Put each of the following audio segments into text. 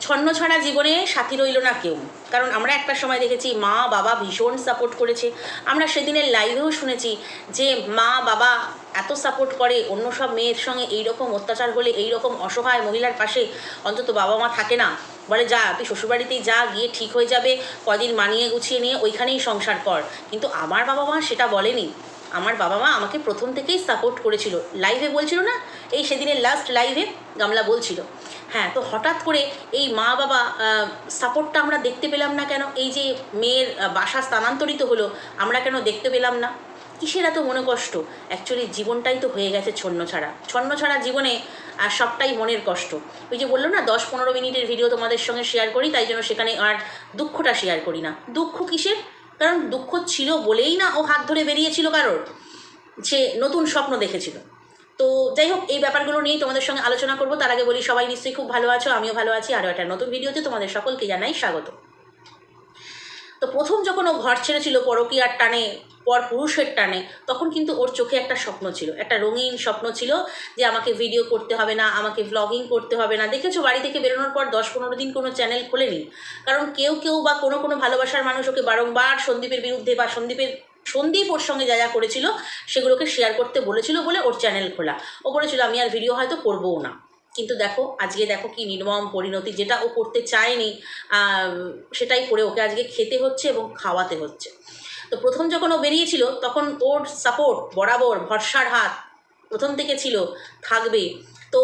ছন্ন ছাড়া জীবনে সাথী রইল না কেউ। কারণ আমরা একটা সময় দেখেছি মা, বাবা ভীষণ সাপোর্ট করেছে। আমরা সেদিনের লাইভেও শুনেছি যে মা, বাবা এত সাপোর্ট করে, অন্য সব মেয়ের সঙ্গে এই রকম অত্যাচার হলে এই রকম অসহায় মহিলার পাশে অন্তত বাবা মা থাকে না। বলে, যা, তুই শ্বশুরবাড়িতেই যা, গিয়ে ঠিক হয়ে যাবে, কদিন মানিয়ে গুছিয়ে নিয়ে ওইখানেই সংসার কর। কিন্তু আমার বাবা মা সেটা বলেনি। আমার বাবা মা আমাকে প্রথম থেকেই সাপোর্ট করেছিল। লাইভে বলছিল না? এই সেদিনের লাস্ট লাইভে গামলা বলছিল। হ্যাঁ তো হঠাৎ করে এই মা বাবা সাপোর্টটা আমরা দেখতে পেলাম না কেন? এই যে মেয়ের বাসা স্থানান্তরিত হলো, আমরা কেন দেখতে পেলাম না? কিসের এত মনে কষ্ট অ্যাকচুয়ালি জীবনটাই তো হয়ে গেছে ছন্ন ছাড়া। ছন্ন ছাড়া জীবনে আর সবটাই মনের কষ্ট। ওই যে বলল না, দশ পনেরো মিনিটের ভিডিও তোমাদের সঙ্গে শেয়ার করি, তাই জন্য সেখানে আর দুঃখটা শেয়ার করি না। দুঃখ কিসের? কারণ দুঃখ ছিল বলেই না ও হাত ধরে বেরিয়েছিল কারোর। সে নতুন স্বপ্ন দেখেছিল। তো যাই হোক, এই ব্যাপারগুলো নিয়েই তোমাদের সঙ্গে আলোচনা করব। তার আগে বলি, সবাই নিশ্চয়ই খুব ভালো আছো, আমিও ভালো আছি। আরও একটা নতুন ভিডিওতে তোমাদের সকলকে জানাই স্বাগত। তো প্রথম যখন ও ঘর ছেড়েছিল পরকীয়ার টানে, পর পুরুষের টানে, তখন কিন্তু ওর চোখে একটা স্বপ্ন ছিল, একটা রঙিন স্বপ্ন ছিল যে আমাকে ভিডিও করতে হবে না, আমাকে ব্লগিং করতে হবে না। দেখেছ, বাড়ি থেকে বেরোনোর পর দশ পনেরো দিন কোনো চ্যানেল খোলেনি। কারণ কেউ কেউ বা কোনো কোনো ভালোবাসার মানুষ ওকে বারংবার সন্দীপের বিরুদ্ধে বা সন্দীপের, সন্দীপ ওর সঙ্গে যা যা করেছিল, সেগুলোকে শেয়ার করতে বলেছিল বলে ওর চ্যানেল খোলা। ও বলেছিল, আমি আর ভিডিও হয়তো করবও না। কিন্তু দেখো, আজকে দেখো কি নির্মম পরিণতি, যেটা ও করতে চায়নি সেটাই করে ওকে আজকে খেতে হচ্ছে এবং খাওয়াতে হচ্ছে। তো প্রথম যখন ও বেরিয়েছিল, তখন ওর সাপোর্ট বরাবর, ভরসার হাত প্রথম থেকে ছিল, থাকবে। তো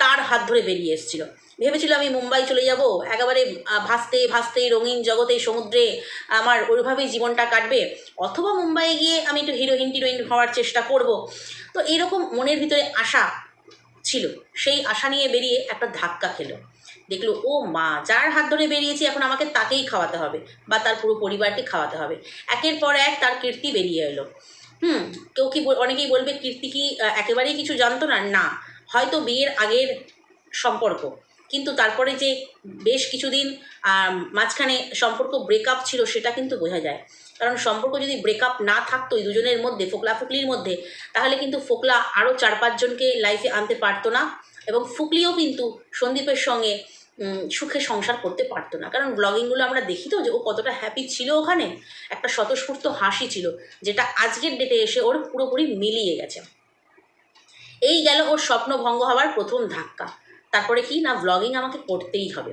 তার হাত ধরে বেরিয়ে এসেছিল। ভেবেছিল আমি মুম্বাই চলে যাব, একেবারে ভাসতে ভাসতে, রঙিন জগতে, সমুদ্রে আমার ওইভাবেই জীবনটা কাটবে। অথবা মুম্বাইয়ে গিয়ে আমি একটু হিরোইন টিরোইন হওয়ার চেষ্টা করব। তো এরকম মনের ভিতরে আশা ছিল। সেই আশা নিয়ে বেরিয়ে একটা ধাক্কা খেলো। দেখল, ও মা, যার হাত ধরে বেরিয়েছি, এখন আমাকে তাকেই খাওয়াতে হবে বা তার পুরো পরিবারকে খাওয়াতে হবে। একের পর এক তার কীর্তি বেরিয়ে এলো। হুম, কেউ কি অনেকেই বলবে কীর্তি কি একেবারেই কিছু জানতো না? না, হয়তো বিয়ের আগের সম্পর্ক। কিন্তু তারপরে যে বেশ কিছুদিন মাঝখানে সম্পর্ক ব্রেকআপ ছিল, সেটা কিন্তু বোঝা যায়। কারণ সম্পর্ক যদি ব্রেকআপ না থাকতো এই দুজনের মধ্যে, ফোকলা ফুকলির মধ্যে, তাহলে কিন্তু ফোকলা আরও চার পাঁচজনকে লাইফে আনতে পারতো না এবং ফুকলিও কিন্তু সন্দীপের সঙ্গে সুখে সংসার করতে পারতো না। কারণ ব্লগিংগুলো আমরা দেখি তো যে ও কতটা হ্যাপি ছিল ওখানে, একটা স্বতঃস্ফূর্ত হাসি ছিল, যেটা আজকের ডেটে এসে ওর পুরোপুরি মিলিয়ে গেছে। এই গেল ওর স্বপ্ন ভঙ্গ হওয়ার প্রথম ধাক্কা। তারপরে কি? না ব্লগিং আমাকে করতেই হবে।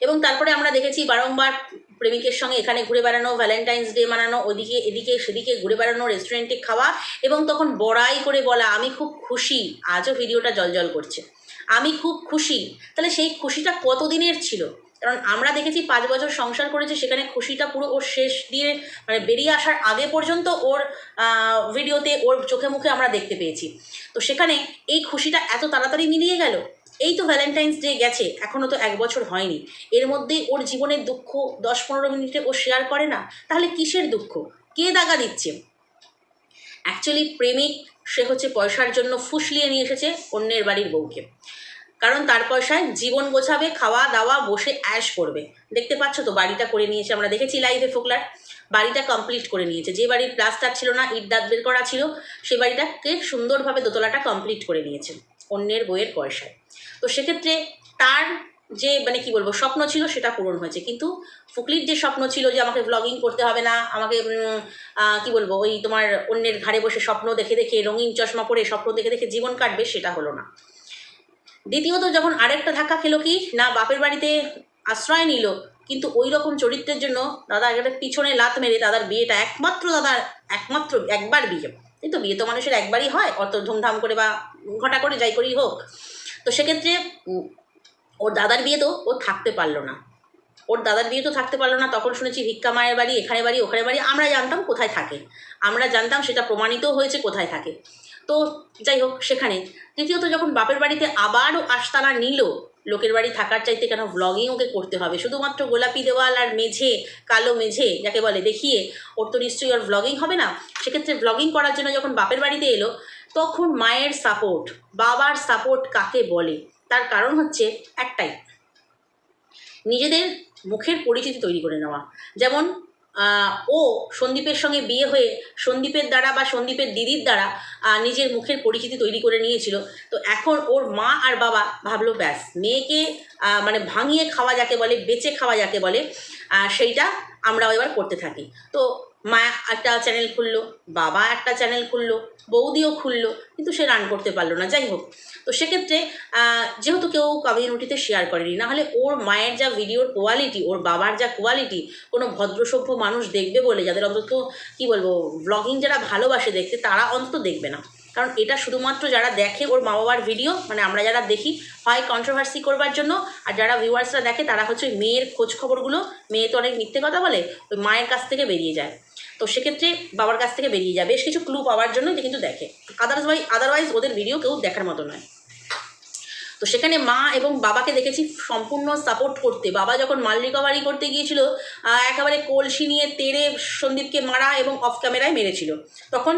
এবং তারপরে আমরা দেখেছি বারংবার প্রেমিকের সঙ্গে এখানে ঘুরে বেড়ানো ভ্যালেন্টাইন্স ডে মানানো, ওদিকে, এদিকে, সেদিকে ঘুরে বেড়ানো রেস্টুরেন্টে খাওয়া এবং তখন বড়াই করে বলা, আমি খুব খুশি, আজও ভিডিওটা জলজল করছে। আমি খুব খুশি। তাহলে সেই খুশিটা কতদিনের ছিল? কারণ আমরা দেখেছি পাঁচ বছর সংসার করেছে, সেখানে খুশিটা পুরো ওর শেষ দিয়ে মানে বেরিয়ে আসার আগে পর্যন্ত ওর ভিডিওতে ওর চোখে মুখে আমরা দেখতে পেয়েছি। তো সেখানে এই খুশিটা এত তাড়াতাড়ি মিলিয়ে গেল? এই তো ভ্যালেন্টাইন্স ডে গেছে এখনও তো এক বছর হয়নি। এর মধ্যেই ওর জীবনের দুঃখ দশ পনেরো মিনিটে ও শেয়ার করে না, তাহলে কিসের দুঃখ? কে দাগা দিচ্ছে? অ্যাকচুয়ালি প্রেমিক সে হচ্ছে পয়সার জন্য ফুসলিয়ে নিয়ে এসেছে অন্যের বাড়ির বউকে। কারণ তার পয়সায় জীবন গোছাবে, খাওয়া দাওয়া, বসে অ্যাশ করবে। দেখতে পাচ্ছ তো, বাড়িটা করে নিয়েছে, আমরা দেখেছি লাইভে ফোকলার। বাড়িটা কমপ্লিট করে নিয়েছে। যে বাড়ির প্লাস্টার ছিল না, ইট দাঁত বের করা ছিল, সে বাড়িটাকে সুন্দরভাবে দোতলাটা কমপ্লিট করে নিয়েছে। অন্যের বইয়ের পয়সায়। তো সেক্ষেত্রে তার যে মানে কি বলব, স্বপ্ন ছিল সেটা পূরণ হয়েছে। কিন্তু ফুকলির যে স্বপ্ন ছিল যে, আমাকে ব্লগিং করতে হবে না, আমাকে কি বলব, ওই তোমার অন্যের ঘাড়ে বসে স্বপ্ন দেখে দেখে, রঙিন চশমা পরে স্বপ্ন দেখে দেখে জীবন কাটবে, সেটা হলো না। দ্বিতীয়ত যখন আরেকটা ধাক্কা খেলো কি, না, বাপের বাড়িতে আশ্রয় নিল, কিন্তু ওই রকম চরিত্রের জন্য দাদা একটা পিছনে লাত মেরে দাদার বিয়েটা একমাত্র দাদার একমাত্র, একবার বিয়ে। কিন্তু বিয়ে তো মানুষের একবারই হয়, অত ধুমধাম করে বা ঘটা করে যাই করেই হোক। তো সেক্ষেত্রে ওর দাদার বিয়ে তো ও থাকতে পারল না। ওর দাদার বিয়ে তো থাকতে পারল না, তখন শুনেছি ভিক্ষা মায়ের বাড়ি, এখানে বাড়ি, ওখানে বাড়ি, আমরা জানতাম কোথায় থাকে। আমরা জানতাম সেটা প্রমাণিতও হয়েছে কোথায় থাকে। তো যাই হোক, সেখানে। তৃতীয়ত যখন বাপের বাড়িতে আবারও আস্তানা নিল লোকের বাড়ি থাকার চাইতে কেন ভ্লগিং ওকে করতে হবে? শুধুমাত্র গোলাপি দেওয়াল আর মেঝে, কালো মেঝে, যাকে বলে, দেখিয়ে ওর তো নিশ্চয়ই ওর ভ্লগিং হবে না? সেক্ষেত্রে ভ্লগিং করার জন্য যখন বাপের বাড়িতে এলো, তখন মায়ের সাপোর্ট বাবার সাপোর্ট কাকে বলে? তার কারণ হচ্ছে একটাই, নিজেদের মুখের পরিচিতি তৈরি করে নেওয়া। যেমন ও সন্দীপের সঙ্গে বিয়ে হয়ে সন্দীপের দ্বারা বা সন্দীপের দিদির দ্বারা নিজের মুখের পরিচিতি তৈরি করে নিয়েছিল। তো এখন ওর মা আর বাবা ভাবলো, ব্যাস, মেয়েকে মানে ভাঙিয়ে খাওয়া যাকে বলে, বেচে খাওয়া যাকে বলে সেইটা আমরাও এবার করতে থাকি। তো মা একটা চ্যানেল খুললো, বাবা একটা চ্যানেল খুললো, বৌদিও খুললো, কিন্তু সে রান করতে পারল না, যাই হোক। তো সেক্ষেত্রে যেহেতু কেউ কমিউনিটিতে শেয়ার করেনি নাহলে ওর মায়ের যা ভিডিওর কোয়ালিটি ওর বাবার যা কোয়ালিটি কোনো ভদ্রসভ্য মানুষ দেখবে বলে, যাদের অন্তত, কি বলব ব্লগিং যারা ভালোবাসে দেখতে, তারা অন্তত দেখবে না। কারণ এটা শুধুমাত্র যারা দেখে ওর মা বাবার ভিডিও মানে আমরা যারা দেখি, হয় কন্ট্রোভার্সি করবার জন্য, আর যারা ভিউয়ার্সরা দেখে, তারা হচ্ছে ওই মেয়ের খোঁজ খবরগুলো মেয়ে তো অনেক মিথ্যে কথা বলে, ওই মায়ের কাছ থেকে বেরিয়ে যায়। তো সেক্ষেত্রে বাবার কাছ থেকে বেরিয়ে যায়। বেশ কিছু ক্লু পাওয়ার জন্য যে কিন্তু দেখে। আদারওয়াইজ আদারওয়াইজ ওদের ভিডিও কেউ দেখার মতো নয়। তো সেখানে মা এবং বাবাকে দেখেছি সম্পূর্ণ সাপোর্ট করতে। বাবা যখন মাল রিকভারি করতে গিয়েছিল একেবারে কলসি নিয়ে তেড়ে সন্দীপকে মারা এবং অফ ক্যামেরায় মেরেছিল। তখন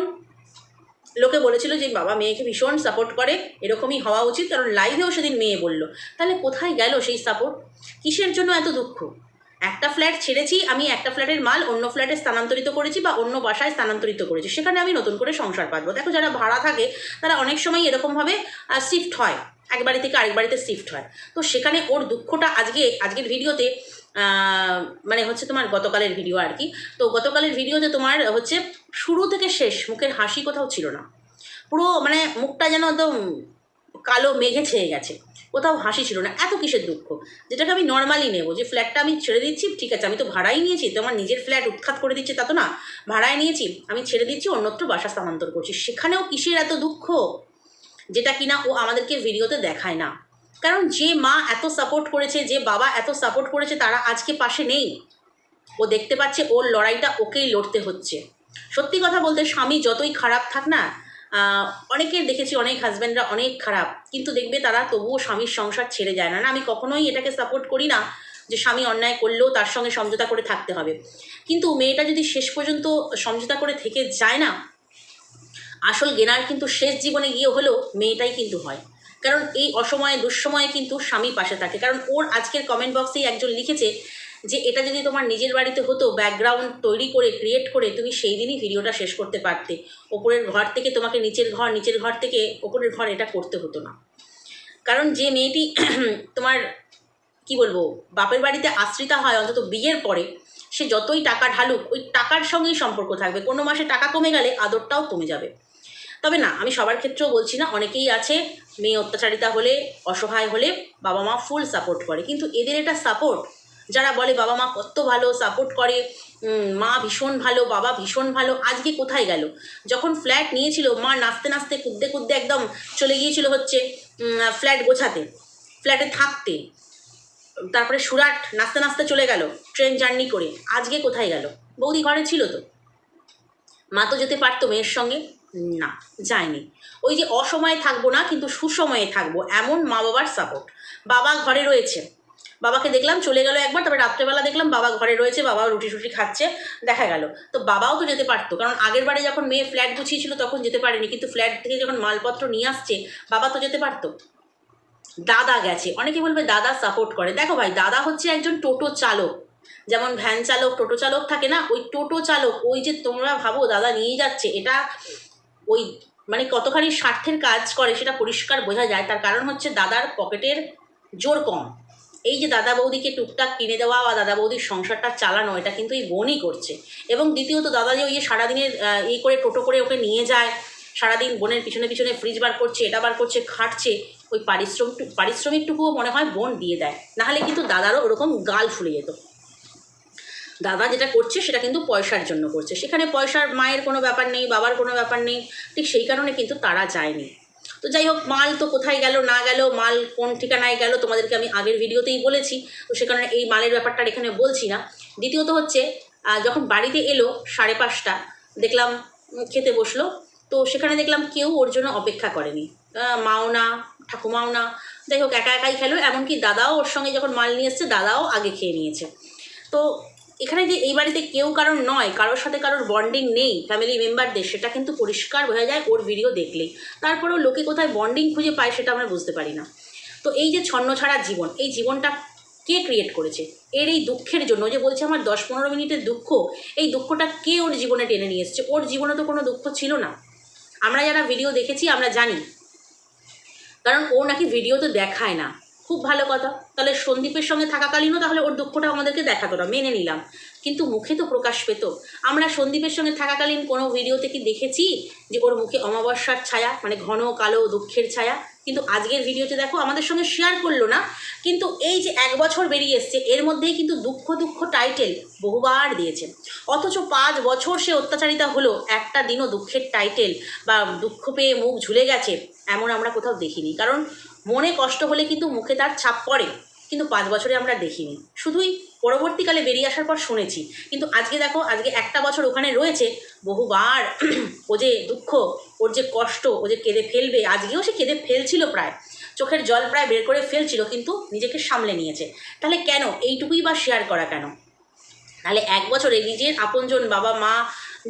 লোকে বলেছিল যে, বাবা, মেয়েকে ভীষণ সাপোর্ট করে। এরকমই হওয়া উচিত। কারণ লাইভেও সেদিন মেয়ে বলল। তাহলে কোথায় গেল সেই সাপোর্ট কিসের জন্য এত দুঃখ? একটা ফ্ল্যাট ছেড়েছি, আমি একটা ফ্ল্যাটের মাল অন্য ফ্ল্যাটে স্থানান্তরিত করেছি বা অন্য বাসায় স্থানান্তরিত করেছি। সেখানে আমি নতুন করে সংসার পাতবো। দেখো, যারা ভাড়া থাকে, তারা অনেক সময় এরকমভাবে শিফট হয়। এক বাড়ি থেকে আরেক বাড়িতে শিফট হয়। তো সেখানে ওর দুঃখটা আজকে, আজকের ভিডিওতে মানে হচ্ছে তোমার গতকালের ভিডিও আর কি। তো গতকালের ভিডিওতে তোমার হচ্ছে শুরু থেকে শেষ, মুখের হাসি কোথাও ছিল না। পুরো মানে মুখটা যেন একদম কালো মেঘে ছেয়ে গেছে। কোথাও হাসি ছিল না। এত কিসের দুঃখ? যেটাকে আমি নর্মালি নেব। যে ফ্ল্যাটটা আমি ছেড়ে দিচ্ছি, ঠিক আছে, আমি তো ভাড়াই নিয়েছি, তো আমার নিজের ফ্ল্যাট উৎখাত করে দিচ্ছে তা তো না। ভাড়ায় নিয়েছি, আমি ছেড়ে দিচ্ছি, অন্যত্র বাসা স্থানান্তর করছি। সেখানেও কিসের এত দুঃখ? যেটা কিনা ও আমাদেরকে ভিডিওতে দেখায় না। কারণ যে মা এত সাপোর্ট করেছে, যে বাবা এত সাপোর্ট করেছে, তারা আজকে পাশে নেই। ও দেখতে পাচ্ছে, ওর লড়াইটা ওকেই লড়তে হচ্ছে। সত্যি কথা বলতে, স্বামী যতই খারাপ থাক না অনেকের দেখেছি, অনেক হাজব্যান্ডরা অনেক খারাপ, কিন্তু দেখবে তারা তবুও স্বামীর সংসার ছেড়ে যায় না। না, আমি কখনোই এটাকে সাপোর্ট করি না যে স্বামী অন্যায় করলেও তার সঙ্গে সমঝোতা করে থাকতে হবে। কিন্তু মেয়েটা যদি শেষ পর্যন্ত সমঝোতা করে থেকে যায় না, আসল গেনার কিন্তু শেষ জীবনে গিয়ে হলেও মেয়েটাই কিন্তু হয়। কারণ এই অসময়ে, দুঃসময়ে কিন্তু স্বামী পাশে থাকে। কারণ ওর আজকের কমেন্ট বক্সেই একজন লিখেছে যে এটা যদি তোমার নিজের বাড়িতে হতো ব্যাকগ্রাউন্ড তৈরি করে ক্রিয়েট করে, তুমি সেই দিনই ভিডিওটা শেষ করতে পারতে। ওপরের ঘর থেকে তোমাকে নিচের ঘর নিচের ঘর থেকে ওপরের ঘর এটা করতে হতো না। কারণ যে মেয়েটি তোমার, কি বলব, বাপের বাড়িতে আশ্রিতা হয় অন্তত বিয়ের পরে, সে যতই টাকা ঢালুক, ওই টাকার সঙ্গেই সম্পর্ক থাকবে। কোনো মাসে টাকা কমে গেলে আদরটাও কমে যাবে। তবে না, আমি সবার ক্ষেত্রেও বলছি না, অনেকেই আছে মেয়ে অত্যাচারিতা হলে, অসহায় হলে বাবা মা ফুল সাপোর্ট করে। কিন্তু এদের এটা সাপোর্ট যারা বলে, বাবা মা কত ভালো সাপোর্ট করে মা ভীষণ ভালো, বাবা ভীষণ ভালো, আজকে কোথায় গেল? যখন ফ্ল্যাট নিয়েছিল, মা নাচতে নাচতে, কুদ্দে কুদ্দে একদম চলে গিয়েছিল হচ্ছে ফ্ল্যাট গোছাতে ফ্ল্যাটে থাকতে। তারপরে সুরাট নাচতে নাচতে চলে গেল ট্রেন জার্নি করে, আজকে কোথায় গেল? বৌদি ঘরে ছিল তো। মা তো যেতে পারতো মেয়ের সঙ্গে? না, যায়নি। ওই যে অসময়ে থাকব না, কিন্তু সুসময়ে থাকব, এমন মা বাবার সাপোর্ট বাবা ঘরে রয়েছে। বাবাকে দেখলাম, চলে গেল একবার, তারপরে রাত্রেবেলা দেখলাম বাবা ঘরে রয়েছে বাবা রুটি টুটি খাচ্ছে, দেখা গেল। তো বাবাও তো যেতে পারতো, কারণ আগের বারে যখন মেয়ে ফ্ল্যাট গুছিয়েছিল তখন যেতে পারেনি, কিন্তু ফ্ল্যাট থেকে যখন মালপত্র নিয়ে আসছে, বাবা তো যেতে পারতো। দাদা গেছে, অনেকে বলবে দাদা সাপোর্ট করে। দেখো ভাই, দাদা হচ্ছে একজন টোটো চালক। যেমন ভ্যান চালক, টোটো চালক থাকে না, ওই টোটো চালক, ওই যে তোমরা ভাবো দাদা নিয়ে যাচ্ছে, এটা ওই মানে কতখানি স্বার্থের কাজ করে সেটা পরিষ্কার বোঝা যায়, তার কারণ হচ্ছে দাদার পকেটের জোর কম। এই যে দাদা বৌদিকে টুকটাক কিনে দেওয়া বা দাদা বৌদির সংসারটা চালানো, এটা কিন্তু এই বোনই করছে। এবং দ্বিতীয়ত দাদা যে ওই যে সারাদিনের এই করে টোটো করে ওকে নিয়ে যায়, সারাদিন বোনের পিছনে পিছনে ফ্রিজ বার করছে, এটা বার করছে, খাটছে, ওই পারিশ্রমিক পারিশ্রমিকটুকুও মনে হয় বোন দিয়ে দেয়। নাহলে কিন্তু দাদারও ওরকম গাল ফুলে যেত। দাদা যেটা করছে, সেটা কিন্তু পয়সার জন্য করছে। সেখানে পয়সার মায়ের কোনো ব্যাপার নেই, বাবার কোনো ব্যাপার নেই, ঠিক সেই কারণে কিন্তু তারা যায়নি। তো যাই হোক, মাল তো কোথায় গেল, না গেল, মাল কোন ঠিকানায় গেল, তোমাদেরকে আমি আগের ভিডিওতেই বলেছি। তো সে কারণে এই মালের ব্যাপারটা এখানে বলছি না। দ্বিতীয়ত হচ্ছে যখন বাড়িতে এলো সাড়ে পাঁচটা, দেখলাম খেতে বসল, তো সেখানে দেখলাম কেউ ওর জন্য অপেক্ষা করেনি। মাও না, ঠাকুমাও না। যাই হোক, একা একাই খেলো, এমনকি দাদাও ওর সঙ্গে যখন মাল নিয়ে এসছে, দাদাও আগে খেয়ে নিয়েছে। তো এখানে যে এই বাড়িতে কেউ কারোর নয়, কারোর সাথে কারোর বন্ডিং নেই ফ্যামিলি মেম্বারদের সেটা কিন্তু পরিষ্কার বোঝা যায় ওর ভিডিও দেখলেই। তারপরেও লোকে কোথায় বন্ডিং খুঁজে পায় সেটা আমরা বুঝতে পারি না। তো এই যে ছন্ন ছাড়া জীবন, এই জীবনটা কে ক্রিয়েট করেছে? এর এই দুঃখের জন্য যে বলছে আমার দশ পনেরো মিনিটের দুঃখ, এই দুঃখটা কে ওর জীবনে টেনে নিয়ে এসছে? ওর জীবনে তো কোনো দুঃখ ছিল না। আমরা যারা ভিডিও দেখেছি, আমরা জানি। কারণ ও নাকি ভিডিও তো দেখায় না। খুব ভালো কথা। তাহলে সন্দীপের সঙ্গে থাকাকালীনও তাহলে ওর দুঃখটা আমাদেরকে দেখাতো না, মেনে নিলাম। কিন্তু মুখে তো প্রকাশ পেত। আমরা সন্দীপের সঙ্গে থাকাকালীন কোনো ভিডিওতে কি দেখেছি যে ওর মুখে অমাবস্যার ছায়া মানে ঘন কালো দুঃখের ছায়া? কিন্তু আজকের ভিডিওতে দেখো আমাদের সঙ্গে শেয়ার করল না। কিন্তু এই যে এক বছর বেরিয়ে এসছে, এর মধ্যেই কিন্তু দুঃখ দুঃখ টাইটেল বহুবার দিয়েছে। অথচ পাঁচ বছর সে অত্যাচারিতা হলো, একটা দিনও দুঃখের টাইটেল বা দুঃখ পেয়ে মুখ ঝুলে গেছে, এমন আমরা কোথাও দেখিনি। কারণ মনে কষ্ট হলে কিন্তু মুখে তার ছাপ পড়ে, কিন্তু পাঁচ বছরে আমরা দেখিনি। শুধুই পরবর্তীকালে বেরিয়ে আসার পর শুনেছি। কিন্তু আজকে দেখো, আজকে একটা বছর ওখানে রয়েছে, বহুবার ও যে দুঃখ, ওর যে কষ্ট, ও যে কেঁদে ফেলবে, আজকেও সে কেঁদে ফেলছিল প্রায়। চোখের জল প্রায় বের করে ফেলছিল, কিন্তু নিজেকে সামলে নিয়েছে। তাহলে কেন? এইটুকুই বা শেয়ার করা কেন? তাহলে এক বছরে নিজের আপনজন বাবা মা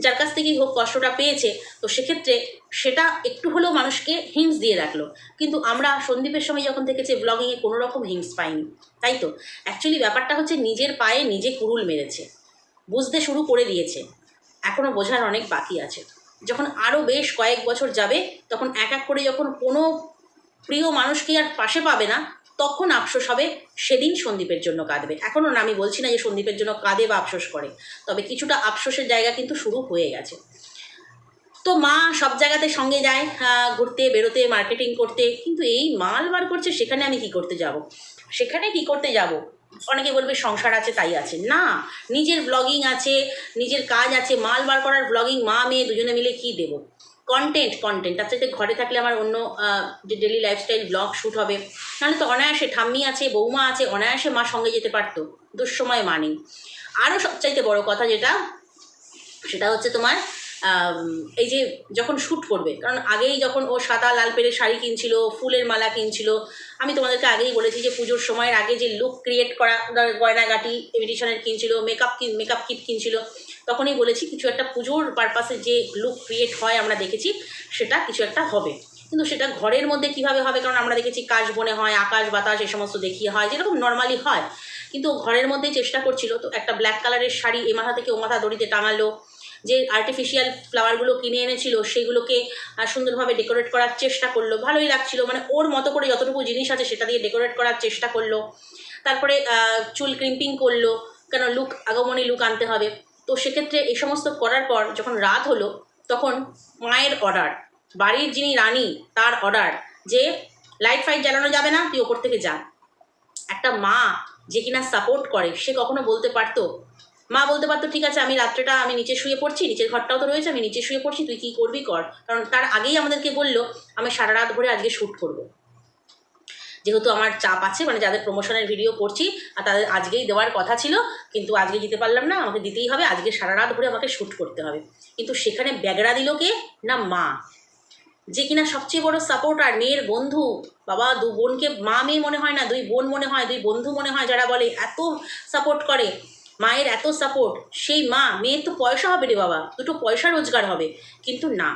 যার কাছ থেকেই হোক কষ্টটা পেয়েছে, তো সেক্ষেত্রে সেটা একটু হলেও মানুষকে হিংস দিয়ে রাখল। কিন্তু আমরা সন্দীপের সময় যখন থেকেছে ব্লগিংয়ে কোনো রকম হিংস পাইনি, তাই তো? অ্যাকচুয়ালি ব্যাপারটা হচ্ছে নিজের পায়ে নিজে কুরুল মেরেছে, বুঝতে শুরু করে দিয়েছে এখনও বোঝার অনেক বাকি আছে। যখন আরও বেশ কয়েক বছর যাবে, তখন এক এক করে যখন কোনো প্রিয় মানুষকে আর পাশে পাবে না তখন আফসোস হবে, সেদিন সন্দীপের জন্য কাঁদবে। এখনও না, আমি বলছি না যে সন্দীপের জন্য কাঁদে বা আফসোস করে। তবে কিছুটা আফসোসের জায়গা কিন্তু শুরু হয়ে গেছে। তো মা সব জায়গাতে সঙ্গে যায় ঘুরতে, বেরোতে মার্কেটিং করতে। কিন্তু এই মাল বার করছে, সেখানে আমি কি করতে যাব? সেখানে কি করতে যাব? অনেকে বলবে সংসার আছে, তাই আছে। না, নিজের ব্লগিং আছে, নিজের কাজ আছে, মাল বার করার ব্লগিং মা, মেয়ে দুজনে মিলে কি দেব? কন্টেন্ট কন্টেন্ট তার সাথে ঘরে থাকলে আমার অন্য যে ডেলি লাইফস্টাইল ব্লগ শ্যুট হবে, নাহলে তো অনায়াসে ঠাম্মি আছে, বৌমা আছে, অনায়াসে মা সঙ্গে যেতে পারতো। দুঃসময় মা নেই। আরও সবচাইতে বড় কথা যেটা, সেটা হচ্ছে তোমার এই যে যখন শ্যুট করবে, কারণ আগেই যখন ও সাদা লাল পেরে শাড়ি কিনছিল, ফুলের মালা কিনছিল, আমি তোমাদেরকে আগেই বলেছি যে পুজোর সময়ের আগে যে লুক ক্রিয়েট করা, গয়নাগাটি ইমিটেশনের কিনছিল মেকআপ মেকআপ কিট কিনছিল তখনই বলেছি, কিছু একটা পুজোর পারপাসে যে লুক ক্রিয়েট হয় আমরা দেখেছি, সেটা কিছু একটা হবে। কিন্তু সেটা ঘরের মধ্যে কীভাবে হবে? কারণ আমরা দেখেছি কাশ বনে হয়, আকাশ বাতাস এই সমস্ত দেখিয়ে হয়, যেরকম নর্মালি হয়। কিন্তু ঘরের মধ্যেই চেষ্টা করছিল, তো একটা ব্ল্যাক কালারের শাড়ি এ মাথা থেকে ও মাথা দড়িতে টাঙালো, যে আর্টিফিশিয়াল ফ্লাওয়ারগুলো কিনে এনেছিল সেগুলোকে সুন্দরভাবে ডেকোরেট করার চেষ্টা করল। ভালোই লাগছিল মানে ওর মতো করে যতটুকু জিনিস আছে সেটা দিয়ে ডেকোরেট করার চেষ্টা করল। তারপরে চুল ক্রিম্পিং করল, কেন লুক আগমনী লুক আনতে হবে। তো সেক্ষেত্রে এই সমস্ত করার পর যখন রাত হলো, তখন মায়ের অর্ডার বাড়ির যিনি রানী, তার অর্ডার যে লাইট ফাইট জ্বালানো যাবে না, তুই ওপর থেকে যা। একটা মা যে কিনা সাপোর্ট করে, সে কখনো বলতে পারতো, মা বলতে পারতো, ঠিক আছে, আমি রাত্রেটা আমি নিচে শুয়ে পড়ছি, নিচের ঘরটাও তো রয়েছে, আমি নিচে শুয়ে পড়ছি, তুই কী করবি কর। কারণ তার আগেই আমাদেরকে বলল, আমি সারা রাত ভরে আজকে শ্যুট করব। যেহেতু আমার চাপ আছে মানে যাদের প্রমোশনের ভিডিও করছি, আর তাদের আজকেই দেওয়ার কথা ছিল, কিন্তু আজকে দিতে পারলাম না, আমাকে দিতেই হবে, আজকে সারা রাত ভরে আমাকে শ্যুট করতে হবে। কিন্তু সেখানে ব্যাগড়া দিল কে? না, মা। যে কিনা সবচেয়ে বড় সাপোর্টার মেয়ের বন্ধু। বাবা, দু বোনকে মা মেয়ে মনে হয় না, দুই বোন মনে হয়, দুই বন্ধু মনে হয় যারা বলে, এত সাপোর্ট করে, মায়ের এত সাপোর্ট সেই মা, মেয়ের তো পয়সা হবে রে বাবা, দুটো পয়সা রোজগার হবে। কিন্তু না,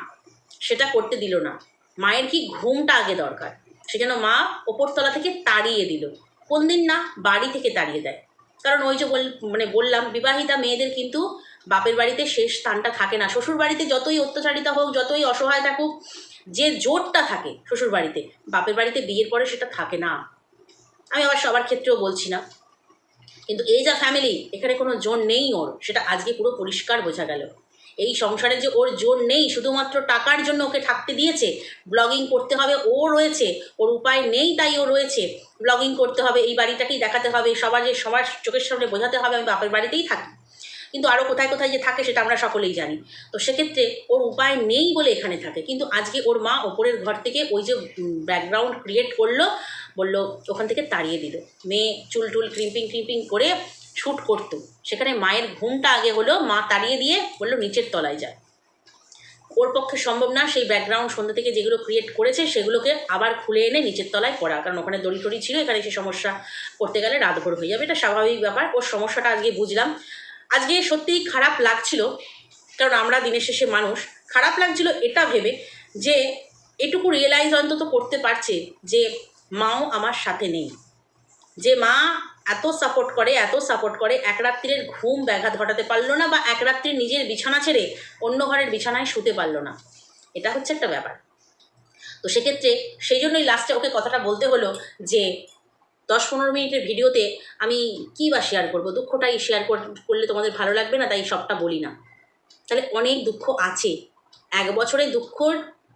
সেটা করতে দিল না। মায়ের কি ঘুমটা আগে দরকার? সেজন্য মা ওপরতলা থেকে তাড়িয়ে দিল। কোন দিন না বাড়ি থেকে তাড়িয়ে দেয়। কারণ ওই যে বল মানে বললাম, বিবাহিতা মেয়েদের কিন্তু বাপের বাড়িতে শেষ স্থানটা থাকে না। শ্বশুর বাড়িতে যতই অত্যাচারিতা হোক, যতই অসহায় থাকুক, যে জোরটা থাকে শ্বশুর বাড়িতে, বাপের বাড়িতে বিয়ের পরে সেটা থাকে না। আমি আবার সবার ক্ষেত্রেও বলছি না। কিন্তু এই যা ফ্যামিলি এখানে কোনো জোর নেই ওর। সেটা আজকে পুরো পরিষ্কার বোঝা গেল। এই সংসারে যে ওর জোর নেই, শুধুমাত্র টাকার জন্য ওকে থাকতে দিয়েছে ব্লগিং করতে হবে, ও রয়েছে, ওর উপায় নেই তাই ও রয়েছে ব্লগিং করতে হবে, এই বাড়িটাকেই দেখাতে হবে, সবার যে, সবার চোখের সামনে বোঝাতে হবে, আমি বাপের বাড়িতেই থাকি। কিন্তু আরও কোথায় কোথায় যে থাকে সেটা আমরা সকলেই জানি। তো সেক্ষেত্রে ওর উপায় নেই বলে এখানে থাকে। কিন্তু আজকে ওর মা ওপরের ঘর থেকে ওই যে ব্যাকগ্রাউন্ড ক্রিয়েট করল, বলল, ওখান থেকে তাড়িয়ে দিল। মেয়ে চুল টুল ক্রিম্পিং ক্রিম্পিং করে শ্যুট করতো। সেখানে মায়ের ঘুমটা আগে হলো মা তাড়িয়ে দিয়ে বলল, নিচের তলায় যায় ওর পক্ষে সম্ভব না সেই ব্যাকগ্রাউন্ড সন্ধ্যা থেকে যেগুলো ক্রিয়েট করেছে সেগুলোকে আবার খুলে এনে নিচের তলায় করা কারণ ওখানে দড়ি টড়ি ছিল, এখানে সে সমস্যা করতে গেলে রাতভর হয়ে যাবে। এটা স্বাভাবিক ব্যাপার। ওর সমস্যাটা আজকে বুঝলাম। আজকে সত্যিই খারাপ লাগছিল, কারণ আমরা দিনের শেষে মানুষ। খারাপ লাগছিল এটা ভেবে যে এটুকু রিয়েলাইজ অন্তত করতে পারছে যে মাও আমার সাথে নেই। যে মা এত সাপোর্ট করে, এত সাপোর্ট করে, এক রাত্রির ঘুম ব্যাঘাত ঘটাতে পারল না বা এক রাত্রির নিজের বিছানা ছেড়ে অন্য ঘরের বিছানায় শুতে পারল না। এটা হচ্ছে একটা ব্যাপার। তো সেক্ষেত্রে সেই জন্যই লাস্টে ওকে কথাটা বলতে হলো যে, দশ পনেরো মিনিটের ভিডিওতে আমি কী বা শেয়ার করব? দুঃখটাই শেয়ার করলে তোমাদের ভালো লাগবে না? তাই সবটা বলি না। তাহলে অনেক দুঃখ আছে। এক বছরে দুঃখ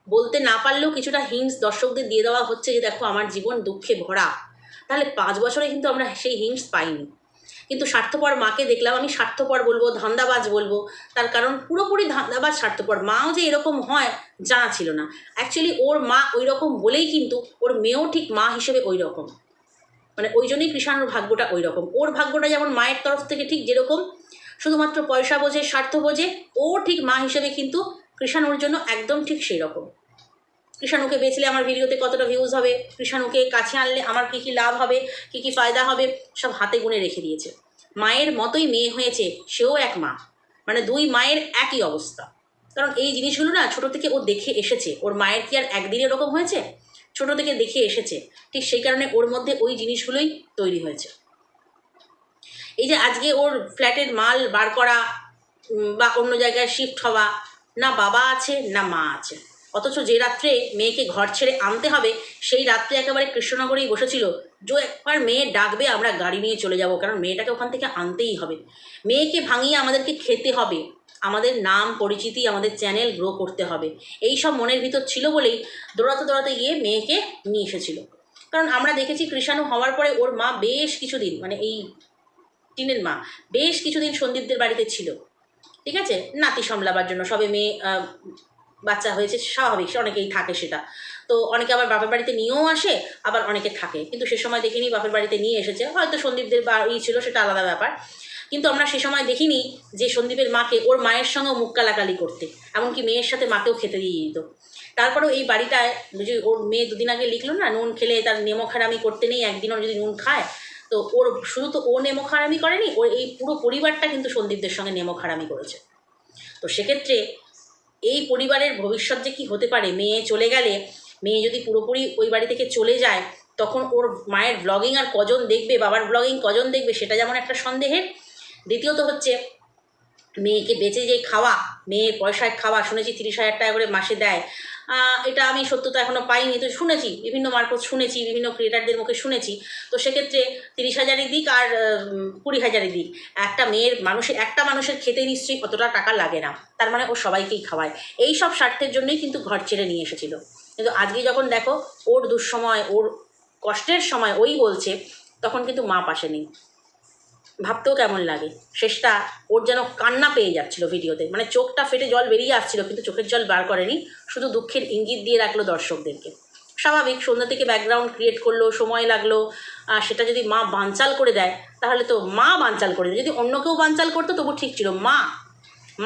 বলতে না পারলেও কিছুটা হিংস দর্শকদের দিয়ে দেওয়া হচ্ছে যে, দেখো, আমার জীবন দুঃখে ভরা। তাহলে পাঁচ বছরে কিন্তু আমরা সেই হিংস পাইনি। কিন্তু স্বার্থপর মাকে দেখলাম, আমি স্বার্থপর বলব, ধান্দাবাজ বলব, তার কারণ পুরোপুরি ধান্দাবাজ স্বার্থপর। মাও যে এরকম হয়, জানা ছিল না। অ্যাকচুয়ালি ওর মা ওই রকম বলেই কিন্তু ওর মেয়েও ঠিক মা হিসেবে ওই রকম মানে ওই জন্যই কৃষাণুর ভাগ্যটা ওই রকম ওর ভাগ্যটা যেমন মায়ের তরফ থেকে ঠিক যেরকম, শুধুমাত্র পয়সা বোঝে, স্বার্থ বোঝে, ও ঠিক মা হিসেবে কিন্তু কৃষাণুর জন্য একদম ঠিক সেই রকম কৃষাণুকে বেচলে আমার ভিডিওতে কতটা ভিউজ হবে? কৃষাণুকে কাছে আনলে আমার কী কী লাভ হবে? কী কী ফায়দা হবে? সব হাতে গুনে রেখে দিয়েছে। মায়ের মতোই মেয়ে হয়েছে, সেও এক মা। মানে দুই মায়ের একই অবস্থা। কারণ এই জিনিসগুলো না ছোটো থেকে ও দেখে এসেছে। ওর মায়ের কি আর একদিন এরকম হয়েছে? ছোটো থেকে দেখে এসেছে। ঠিক সেই কারণে ওর মধ্যে ওই জিনিসগুলোই তৈরি হয়েছে। এই যে আজকে ওর ফ্ল্যাটের মাল বার করা বা অন্য জায়গায় শিফট হওয়া, না বাবা আছে, না মা আছে। অথচ যে রাত্রে মেয়েকে ঘর ছেড়ে আনতে হবে, সেই রাত্রে একেবারে কৃষ্ণনগরেই বসেছিল। যে একবার মেয়ে ডাকবে, আমরা গাড়ি নিয়ে চলে যাব, কারণ মেয়েটাকে ওখান থেকে আনতেই হবে। মেয়েকে ভাঙিয়ে আমাদেরকে খেতে হবে। আমাদের নাম, পরিচিতি, আমাদের চ্যানেল গ্রো করতে হবে। এই সব মনের ভিতর ছিল বলেই দৌড়াতে দৌড়াতে গিয়ে মেয়েকে নিয়ে এসেছিল। কারণ আমরা দেখেছি কৃষাণু হওয়ার পরে ওর মা বেশ কিছুদিন মানে এই টিনের মা, বেশ কিছুদিন সন্দীপদের বাড়িতে ছিল। ঠিক আছে? নাতি সামলাবার জন্য সবে মেয়ে বাচ্চা হয়েছে, স্বাভাবিক অনেকেই থাকে সেটা। তো অনেকে আবার বাপের বাড়িতে নিয়েও আসে, আবার অনেকে থাকে। কিন্তু সে সময় দেখিনি, বাপের বাড়িতে নিয়ে এসেছে। হয়তো সন্দীপদের বাড়ি ছিল, সেটা আলাদা ব্যাপার। কিন্তু আমরা সে সময় দেখিনি যে সন্দীপের মাকে ওর মায়ের সঙ্গেও মুখ কালাকালি করতে। এমনকি মেয়ের সাথে মাকেও খেতে দিয়ে দিত। তারপরেও এই বাড়িটায় যে ওর মেয়ে দুদিন আগে লিখলো না, নুন খেলে তার নেমোখারামি করতে নেই একদিনও যদি নুন খায়, তো ওর শুধু তো ও নেমোখারামি করেনি, ওর এই পুরো পরিবারটা কিন্তু সন্দীপদের সঙ্গে নেমোখারামি করেছে। তো সেক্ষেত্রে এই পরিবারের ভবিষ্যৎ যে কী হতে পারে? মেয়ে চলে গেলে, মেয়ে যদি পুরোপুরি ওই বাড়ি থেকে চলে যায়, তখন ওর মায়ের ব্লগিং আর কজন দেখবে, বাবার ব্লগিং কজন দেখবে, সেটা যেমন একটা সন্দেহের। দ্বিতীয়ত হচ্ছে, মেয়েকে বেঁচে যে খাওয়া, মেয়ের পয়সায় খাওয়া, শুনেছি তিরিশ হাজার টাকা করে মাসে দেয়। এটা আমি সত্যতা এখনও পাইনি। তো শুনেছি, বিভিন্ন মারফত শুনেছি, বিভিন্ন ক্রিয়েটারদের মুখে শুনেছি। তো সেক্ষেত্রে তিরিশ হাজারই দিক আর কুড়ি হাজারই দিক। একটা মেয়ের মানুষের একটা মানুষের খেতে নিশ্চয়ই অতটা টাকা লাগে না। তার মানে ও সবাইকেই খাওয়ায়। এই সব স্বার্থের জন্যই কিন্তু ঘর ছেড়ে নিয়ে এসেছিল। কিন্তু আজকে যখন দেখো, ওর দুঃসময়, ওর কষ্টের সময় ওই বলছে, তখন কিন্তু মা পাশে নেই ভাবতেও কেমন লাগে? শেষটা ওর যেন কান্না পেয়ে যাচ্ছিল ভিডিওতে। মানে চোখটা ফেটে জল বেরিয়ে আসছিল, কিন্তু চোখের জল বার করেনি, শুধু দুঃখের ইঙ্গিত দিয়ে রাখল দর্শকদেরকে। স্বাভাবিক, সন্ধ্যা থেকে ব্যাকগ্রাউন্ড ক্রিয়েট করল, সময় লাগল, আর সেটা যদি মা বানচাল করে দেয়, তাহলে তো মা বানচাল করে দেয় যদি অন্য কেউ বানচাল করতো, তবু ঠিক ছিল, মা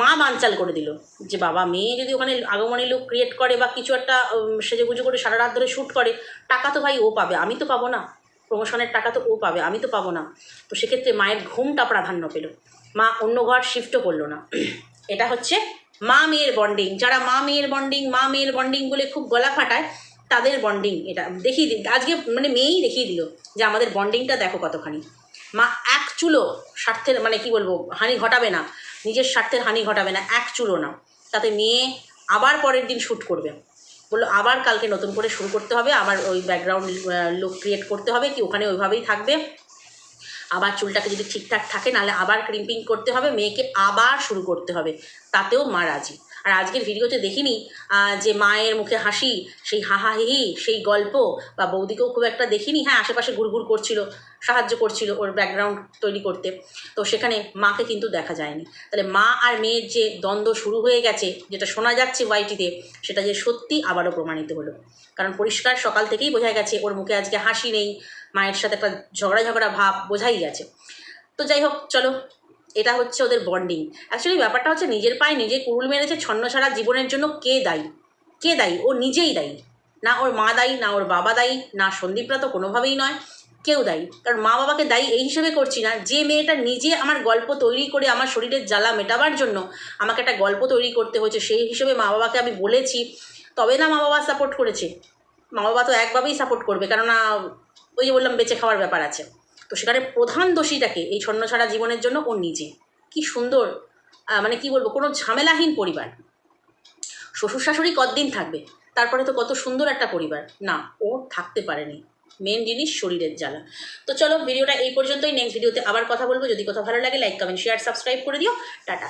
মা বানচাল করে দিল। যে বাবা, মেয়ে যদি ওখানে আগমনী লোক ক্রিয়েট করে বা কিছু একটা সেজেগুজে করে সারা রাত ধরে শ্যুট করে, টাকা তো ভাই ও পাবে, আমি তো পাবো না। প্রমোশনের টাকা তো ও পাবে, আমি তো পাবো না। তো সেক্ষেত্রে মায়ের ঘুমটা প্রাধান্য পেল। মা অন্য ঘর শিফটও করল না। এটা হচ্ছে মা মেয়ের বন্ডিং যারা মা মেয়ের বন্ডিং মা মেয়ের বন্ডিং বলে খুব গলা ফাটায়, তাদের বন্ডিং এটা দেখিয়ে দিল আজকে মানে মেয়েই দেখিয়ে দিল যে আমাদের বন্ডিংটা দেখো কতখানি। মা এক চুলো স্বার্থের মানে কি বলব, হানি ঘটাবে না। নিজের স্বার্থের হানি ঘটাবে না, এক চুলো না। তাতে মেয়ে আবার পরের দিন শ্যুট করবে। বলল, আবার কালকে নতুন করে শুরু করতে হবে, আবার ওই ব্যাকগ্রাউন্ড লুক ক্রিয়েট করতে হবে, কি ওখানে ওইভাবেই থাকবে। আবার চুলটাকে যদি ঠিকঠাক থাকে, নাহলে আবার ক্রিম্পিং করতে হবে, মেয়েকে আবার শুরু করতে হবে। তাতেও মা রাজি। আর আজকের ভিডিওতে দেখিনি যে মায়ের মুখে হাসি, সেই হাহা হাহাহি সেই গল্প, বা বৌদিকেও খুব একটা দেখিনি। হ্যাঁ আশেপাশে ঘুরঘুর করছিল, সাহায্য করছিল ওর ব্যাকগ্রাউন্ড তৈরি করতে। তো সেখানে মাকে কিন্তু দেখা যায়নি। তাহলে মা আর মেয়ের যে দ্বন্দ্ব শুরু হয়ে গেছে, যেটা শোনা যাচ্ছে ওয়াইটিতে সেটা যে সত্যি আবারও প্রমাণিত হলো। কারণ পরিষ্কার সকাল থেকেই বোঝা গেছে, ওর মুখে আজকে হাসি নেই। মায়ের সাথে একটা ঝগড়া ঝগড়া ভাব বোঝাই গেছে। তো যাই হোক, চলো, এটা হচ্ছে ওদের বন্ডিং অ্যাকচুয়ালি ব্যাপারটা হচ্ছে নিজের পায়ে নিজে কুরুল মেরেছে ছন্ন ছাড়া জীবনের জন্য কে দায়ী? কে দায়ী? ও নিজেই দায়ী। না ওর মা দায়ী, না ওর বাবা দায়ী, না সন্দীপরা তো কোনোভাবেই নয়, কেউ দায়ী। কারণ মা বাবাকে দায়ী এই হিসেবে করছি না, যে মেয়েটা নিজে আমার গল্প তৈরি করে আমার শরীরের জ্বালা মেটাবার জন্য আমাকে একটা গল্প তৈরি করতে হয়েছে, সেই হিসেবে মা বাবাকে আমি বলেছি। তবে না মা বাবা সাপোর্ট করেছে। মা বাবা তো একভাবেই সাপোর্ট করবে, কেননা ওই যে বললাম বেঁচে খাওয়ার ব্যাপার আছে। তো সেখানে প্রধান দোষীটাকে এই ছন্নছাড়া জীবনের জন্য ও নিজে। কি সুন্দর মানে কি বলব, কোনো ঝামেলাহীন পরিবার। শ্বশুর শাশুড়ি কতদিন থাকবে? তারপরে তো কত সুন্দর একটা পরিবার। না, ও থাকতে পারেনি। মেন জিনিস শরীরের জ্বালা। তো চলো, ভিডিওটা এই পর্যন্তই। নেক্সট ভিডিওতে আবার কথা বলব। যদি কোথাও ভালো লাগে লাইক কমেন্ট শেয়ার সাবস্ক্রাইব করে দিও। টাটা।